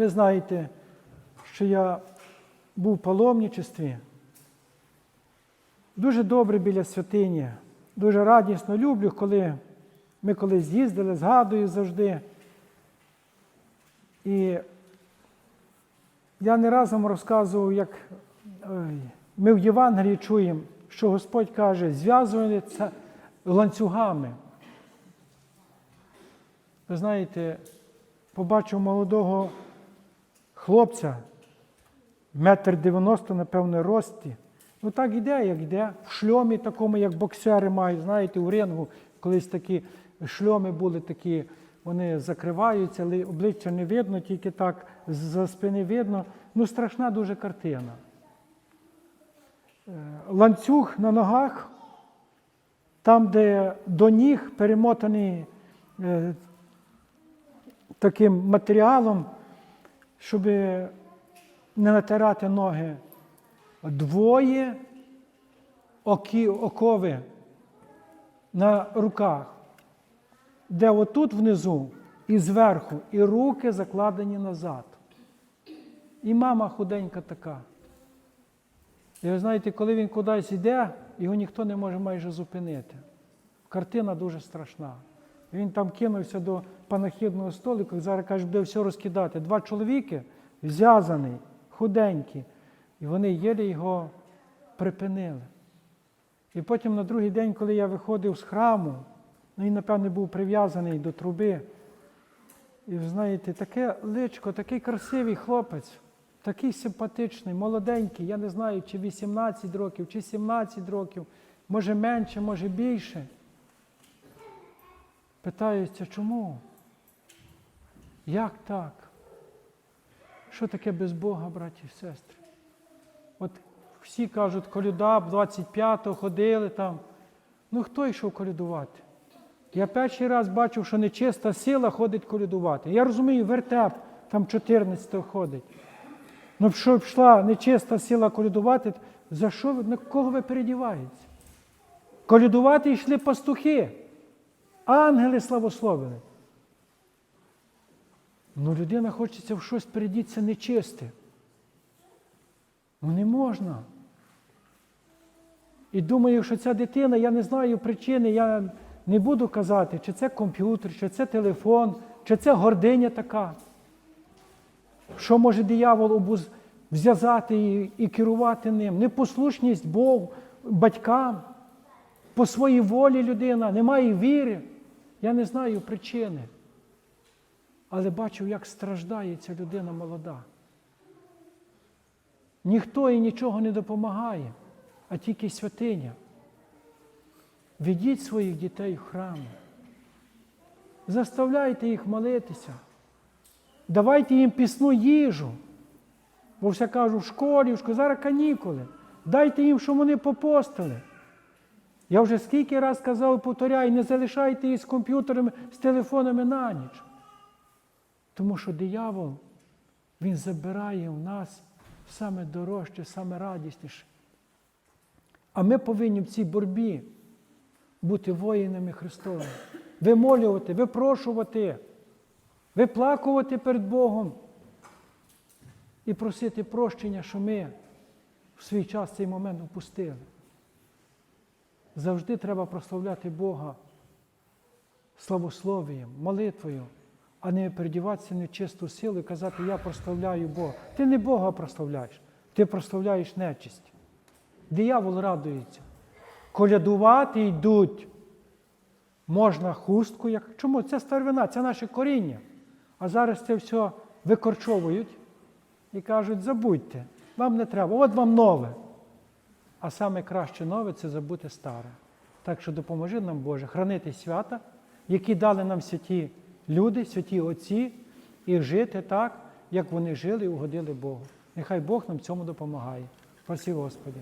Ви знаєте, що я був в паломничестві. Дуже добре біля святині. Дуже радісно люблю, коли ми колись з'їздили, згадую завжди. І я не раз вам розказував, як ми в Євангелії чуємо, що Господь каже, зв'язується ланцюгами. Ви знаєте, побачив молодого хлопця, метр дев'яносто, напевно, рості. Ну так іде, як йде. В шльомі такому, як боксери мають, знаєте, у рингу колись такі шльоми були такі, вони закриваються, але обличчя не видно, тільки так за спини видно. Ну, страшна дуже картина. Е, Ланцюг на ногах, там, де до ніг перемотаний е, таким матеріалом, щоб не натирати ноги. Двоє окі, окови на руках, де отут внизу і зверху, і руки закладені назад. І мама худенька така. І ви знаєте, коли він кудись йде, його ніхто не може майже зупинити. Картина дуже страшна. Він там кинувся до панахідного столику, зараз каже, буде все розкидати. Два чоловіки зв'язаний, худенькі, і вони єлі його припинили. І потім на другий день, коли я виходив з храму, ну він, напевне, був прив'язаний до труби. І ви знаєте, таке личко, такий красивий хлопець, такий симпатичний, молоденький, я не знаю, чи 18 років, чи 17 років, може менше, може більше. Питаються, чому? Як так? Що таке без Бога, браті і сестри? От всі кажуть, колюда, 25-го ходили там. Ну хто йшов колядувати? Я перший раз бачив, що нечиста сила ходить колядувати. Я розумію, вертеп там 14-го ходить. Ну, що йшла нечиста сила колядувати, за що ви, на кого ви передіваєтеся? Колядувати йшли пастухи, ангели славословили. Ну, людина хочеться в щось передіться нечисте. Ну не можна. І думаю, що ця дитина, я не знаю причини, я не буду казати, чи це комп'ютер, чи це телефон, чи це гординя така. Що може диявол обуз... зв'язати і, і керувати ним? Непослушність Богу, батькам, по своїй волі людина, немає віри. Я не знаю причини. Але бачу, як страждає ця людина молода. Ніхто і нічого не допомагає, а тільки святиня. Ведіть своїх дітей в храм. Заставляйте їх молитися. Давайте їм пісну їжу. Бо все кажу, в школі, в школі, зараз канікули. Дайте їм, щоб вони попостили. Я вже скільки раз казав повторяю, не залишайте їх з комп'ютерами, з телефонами на ніч. Тому що диявол, він забирає в нас саме дорожче, саме радісніше. А ми повинні в цій боротьбі бути воїнами Христовими, вимолювати, випрошувати, виплакувати перед Богом і просити прощення, що ми в свій час цей момент упустили. Завжди треба прославляти Бога славословієм, молитвою, а не передіватися в нечисту силу і казати, я прославляю Бога. Ти не Бога прославляєш, ти прославляєш нечисть. Диявол радується. Колядувати йдуть. Можна хустку. Як... Чому? Це старовина, це наше коріння. А зараз це все викорчовують і кажуть, забудьте, вам не треба, от вам нове. А саме краще нове це забути старе. Так що допоможи нам, Боже, хранити свята, які дали нам святі люди, святі Отці, і жити так, як вони жили і угодили Богу. Нехай Бог нам цьому допомагає. Спасибо, Господи.